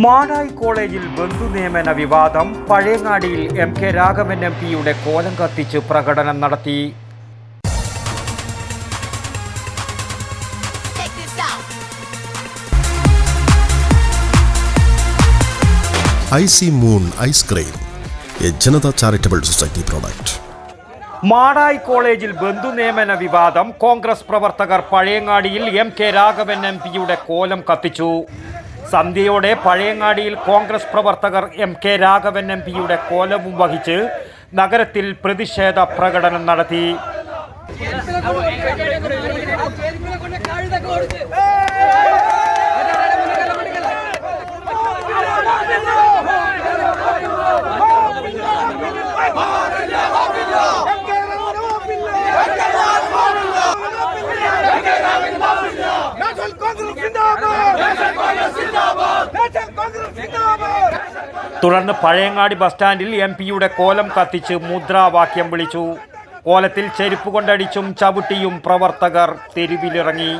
മാടായി കോളേജിൽ ബന്ധുനിയമന വിവാദം പഴയങ്ങാടിയിൽ എം കെ രാഘവൻ എം പിയുടെ കോലം കത്തിച്ച് പ്രകടനം നടത്തി. Icy moon ice cream A Janata charitable society product Madayi കോളേജിൽ ബന്ധുനിയമന വിവാദം കോൺഗ്രസ് പ്രവർത്തകർ പഴയങ്ങാടിയിൽ എം കെ രാഘവൻ എം പിയുടെ കോലം കത്തിച്ചു. സന്ധ്യയോടെ പഴയങ്ങാടിയിൽ കോൺഗ്രസ് പ്രവർത്തകർ എം കെ രാഘവൻ എം പിയുടെ കോലവും വഹിച്ച് നഗരത്തിൽ പ്രതിഷേധ പ്രകടനം നടത്തി തുടർന്ന് പഴയങ്ങാടി ബസ് സ്റ്റാൻഡിൽ എം പിയുടെ കോലം കത്തിച്ച് മുദ്രാവാക്യം വിളിച്ചു. കോലത്തിൽ ചെരുപ്പ് കൊണ്ടടിച്ചും ചവിട്ടിയും പ്രവർത്തകർ തെരുവിലിറങ്ങി.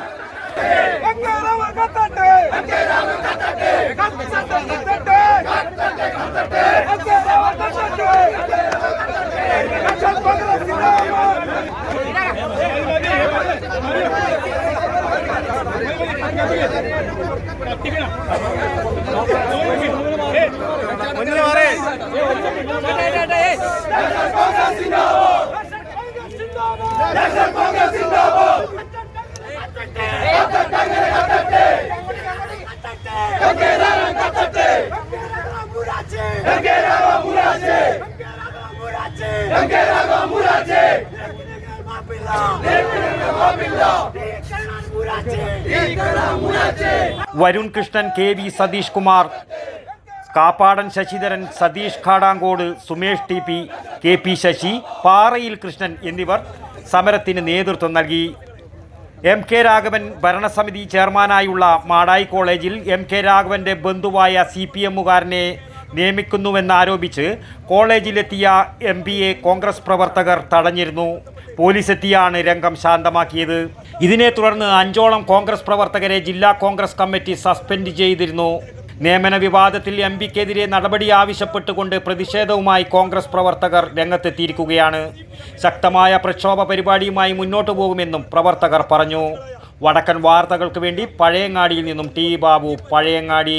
വെങ്കേരാവ് Varun Krishnan K V Satheesh Kumar. Kappadan Sasidharan Satheesh ഖാടാങ്കോട് Sumesh T P K P Sasi Parayil Krishnan എന്നിവർ സമരത്തിന് നേതൃത്വം നൽകി. എം കെ രാഘവൻ ഭരണസമിതി ചെയർമാനായുള്ള മാടായി കോളേജിൽ എം കെ രാഘവന്റെ ബന്ധുവായ സി പി എമ്മുകാരനെ നിയമിക്കുന്നുവെന്നാരോപിച്ച് കോളേജിലെത്തിയ എം പിയെ കോൺഗ്രസ് പ്രവർത്തകർ തടഞ്ഞിരുന്നു. പോലീസെത്തിയാണ് രംഗം ശാന്തമാക്കിയത്. ഇതിനെ തുടർന്ന് അഞ്ചോളം കോൺഗ്രസ് പ്രവർത്തകരെ ജില്ലാ കോൺഗ്രസ് കമ്മിറ്റി സസ്പെൻഡ് ചെയ്തിരുന്നു. നിയമന വിവാദത്തിൽ എം പിക്കെതിരെ നടപടി ആവശ്യപ്പെട്ടുകൊണ്ട് പ്രതിഷേധവുമായി കോൺഗ്രസ് പ്രവർത്തകർ രംഗത്തെത്തിയിരിക്കുകയാണ്. ശക്തമായ പ്രക്ഷോഭ പരിപാടിയുമായി മുന്നോട്ടു പോകുമെന്നും പ്രവർത്തകർ പറഞ്ഞു. വടക്കൻ വാർത്തകൾക്ക് വേണ്ടി പഴയങ്ങാടിയിൽ നിന്നും T Babu Pazhayangadi.